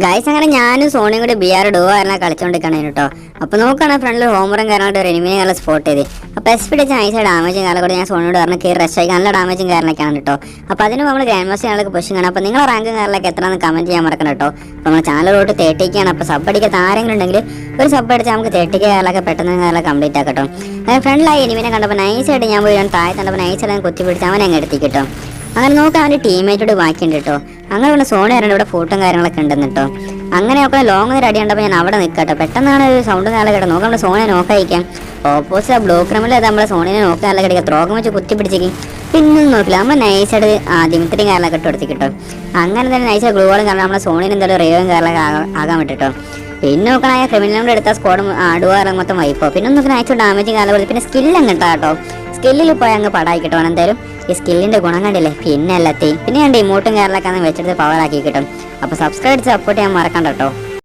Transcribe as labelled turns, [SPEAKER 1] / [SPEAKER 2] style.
[SPEAKER 1] Guys അങ്ങനെ ഞാനും സോണിയും കൂടി ബി ആർ ഡോ ആയിരുന്ന കളിച്ചോണ്ടിരിക്കണം കേട്ടോ അപ്പൊ നോക്കുകയാണെങ്കിൽ ഫ്രണ്ടിൽ ഹോമറും കാര്യമായിട്ട് ഒരു എനിമിനെ നല്ല സ്പോട്ട് ചെയ്ത്. അപ്പോൾ എസ് പി ഡിച്ച് ഡാമേജ് ഡാമേജും കാലം കൂടി ഞാൻ സോണിയോട് പറഞ്ഞ കയറി റഷ് ആയി. നല്ല ഡാമേജും കാരണമൊക്കെയാണ് കേട്ടോ അപ്പോൾ അതിന് നമ്മൾ ഗ്രാൻഡ് മാസ്റ്റർ ഞങ്ങൾക്ക് പുഷിംഗ് കാണാം അപ്പൊ നിങ്ങളെ റാങ്കും കാര്യങ്ങളൊക്കെ എത്രയാണ് കമന്റ് ചെയ്യാൻ മറക്കണം കേട്ടോ അപ്പൊ നമ്മൾ ചാനലിലോട്ട് തേട്ടിക്കാണ്. അപ്പോൾ സബ് അടിക്കാത്ത ആരെങ്കിലും ഉണ്ടെങ്കിൽ ഒരു സബ് അടിച്ചാൽ നമുക്ക് തേട്ടിക്ക് കാറിലൊക്കെ പെട്ടെന്ന് കാറിലൊക്കെ കംപ്ലീറ്റ് ആക്കട്ടോ ഫ്രണ്ടിലായി എനിമിനെ കണ്ടപ്പോൾ നൈസായിട്ട് ഞാൻ പോയി താഴെ കണ്ടപ്പോൾ നൈസായിട്ട് കുത്തി പിടിച്ച് അവനെ അങ്ങ് എടുത്തിക്കിട്ടോ കേട്ടോ അങ്ങനെ നോക്കാം അവന്റെ ടീമേറ്റോട് ബാക്കിയുണ്ട് കേട്ടോ അങ്ങനെ ഇവിടെ സോണി വരണ്ട ഇവിടെ ഫോട്ടും കാര്യങ്ങളൊക്കെ ഉണ്ടെന്ന് കേട്ടോ അങ്ങനെ ഒക്കെ ലോങ് ഒരു അടി കണ്ടപ്പോൾ ഞാൻ അവിടെ നിൽക്കട്ടെ പെട്ടെന്നാണ് ഒരു സൗണ്ട് നാളെ കേട്ടോ നോക്കാം. നമ്മുടെ സോണിയെ നോക്കാതിരിക്കാം ഓപ്പോസിറ്റ് ആ ബ്ലോക്ക് റൂമിൽ നമ്മളെ സോണിനെ നോക്കാൻ നല്ല കിടക്കുക ത്രോക്കം വെച്ച് കുത്തി പിടിച്ചേക്ക് പിന്നെ നോക്കില്ല. നമ്മൾ നൈസായിട്ട് ആ ദിമിത്രിയും കാരണമൊക്കെ ഇട്ട് കൊടുത്തി കേട്ടോ അങ്ങനെ തന്നെ നൈസായിട്ട് ഗ്ലൂകളും കാരണം നമ്മളെ സോണിന് എന്തായാലും റേവും കാര്യങ്ങളൊക്കെ ആകാൻ കേട്ടോ പിന്നെ നോക്കണ ക്രിമിനലിനോട് എടുത്താൽ സ്ക്വാഡ് ആടുവാറും മൊത്തം വൈപ്പോ പിന്നെ നോക്കണ അയച്ചു ഡാമേജ് കാലം പിന്നെ സ്കില്ലും കിട്ടാം കേട്ടോ സ്കില്ലിൽ പോയി അങ്ങ് പടായി കിട്ടും എന്തായാലും ഈ സ്കില്ലിന്റെ ഗുണം കണ്ടില്ലേ? പിന്നെ എല്ലാത്തെയും പിന്നെ ഞാൻ ഇമോട്ടും കേരളക്കാന്ന് വെച്ചെടുത്ത് പവർ ആക്കി കിട്ടും. അപ്പോൾ സബ്സ്ക്രൈബ് സപ്പോർട്ട് ചെയ്യാൻ മറക്കണ്ട കേട്ടോ.